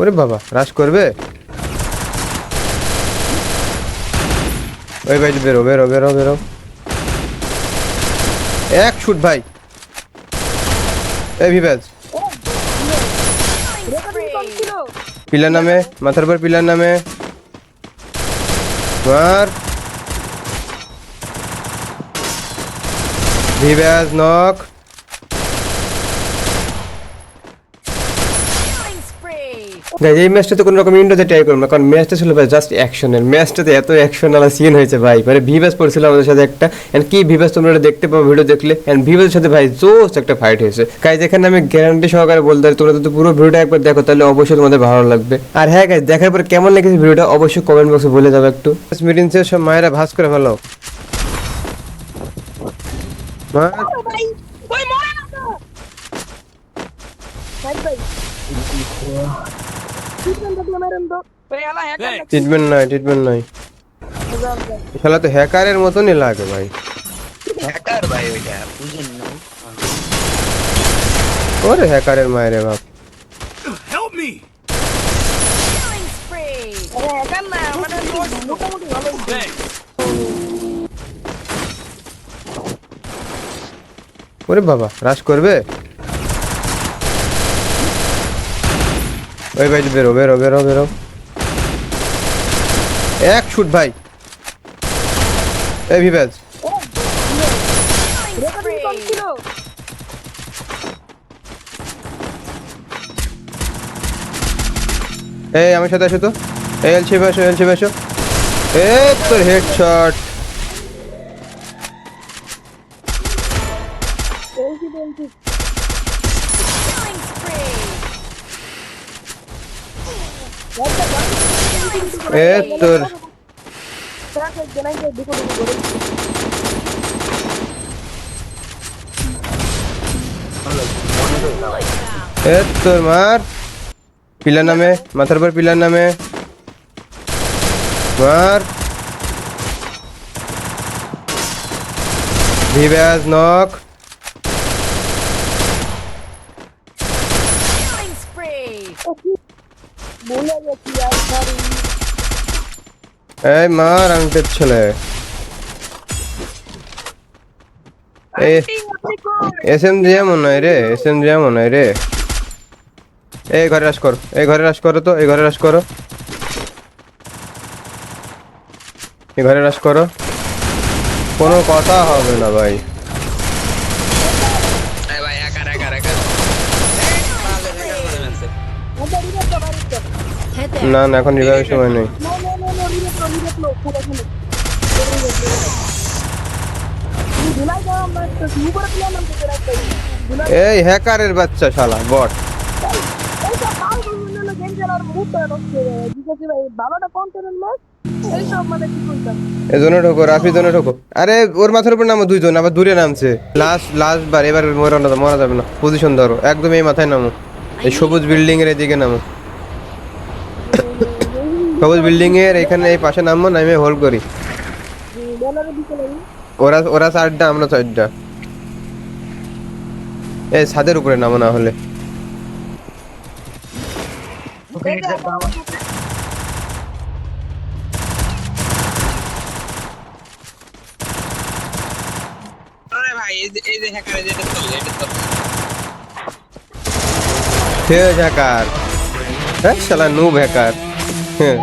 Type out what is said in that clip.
ওরে বাবা রাশ করবে? ওই ভাই, বেরো বেরো বেরো বেরো। এক শুট ভাই। এই ভিভাজ পিলার নামে, মাথার পর পিলার নামে। মার। ভিভাজ নক গাইজ এই ম্যাচটাতে কোনো রকম ইন্ডোতে ট্রাই করব না, কারণ ম্যাচটা ছিল ভাই জাস্ট অ্যাকশনের ম্যাচটাতে এত অ্যাকশন আলা সিন হয়েছে ভাই। মানে ভিভাস পড়ছিল আমাদের সাথে একটা এন্ড কি ভিভাস তোমরা দেখতে পাবো ভিডিও দেখলে এন্ড ভিভাসের সাথে ভাই জোস একটা ফাইট হয়েছে। গাইজ এখানে আমি গ্যারান্টি সহকারে বলতে পারি, তোমরা যদি পুরো ভিডিওটা একবার দেখো, তাহলে অবশ্যই তোমাদের ভালো লাগবে। আর হ্যাঁ গাইজ দেখার পর কেমন লেগেছে ভিডিওটা অবশ্যই কমেন্ট বক্সে বলে যাবে একটু। মিটিংসের সব মায়েরা ভাস করে ভালো মা। ভাই ভাই। ট্রিটমেন্ট ট্রিটমেন্ট নাই ট্রিটমেন্ট নাই। শালা তো হ্যাকারের মতনই লাগে ভাই। হ্যাকার ভাই ওইটা বুঝেন না। ওরে হ্যাকারের মায়েরে বাপ। মানে ওরে বাবা রাশ করবে? ওই ভাই, বেরো বেরো বেরো বেরো। এক শুট ভাই। এই ছিল এই, আমার সাথে আসো তো। এই এলছি বসো এলছি বসো এ হেডশট এলসি তোর ট্রাক জনাই যে দিকো দিকো করে এ তোর মার পিলার নামে মাথার উপর পিলার নামে মার ভিভাজ নক আর এই মার আংটের ছেলে। এমন নয় রে এমন নয় রে। এই ঘরে রাস করো, এই ঘরে রাস করো তো ঘরে রাস করো। ঘরে রাস করো। কোনো কথা হবে না ভাই। না না এখন রিভাইভের সময় নেই। এই হ্যাকারের বাচ্চা শালা বট। মানে রাফি জন্য আরে ওর মাথার উপর নামো দুইজন আবার দূরে নামছে। লাস্ট লাস্ট বার এবার মরা না মরা যাবে না। পজিশন ধরো একদম এই মাথায় নামো। এই সবুজ বিল্ডিং এর এদিকে নামো। সবুজ বিল্ডিং এর এখানে এই পাশে নামবো নামে হোল্ড করি। ওরা ওরা সাইডটা আমরা সাইডটা এই ছাদের উপরে নামো না হলে। আরে ভাই এই যে হ্যাকার এই যে এটা চলে এটা চলে। ঠিক আছে হ্যাকার হ্যাঁ শালা নুব হ্যাকার হ্যাঁ।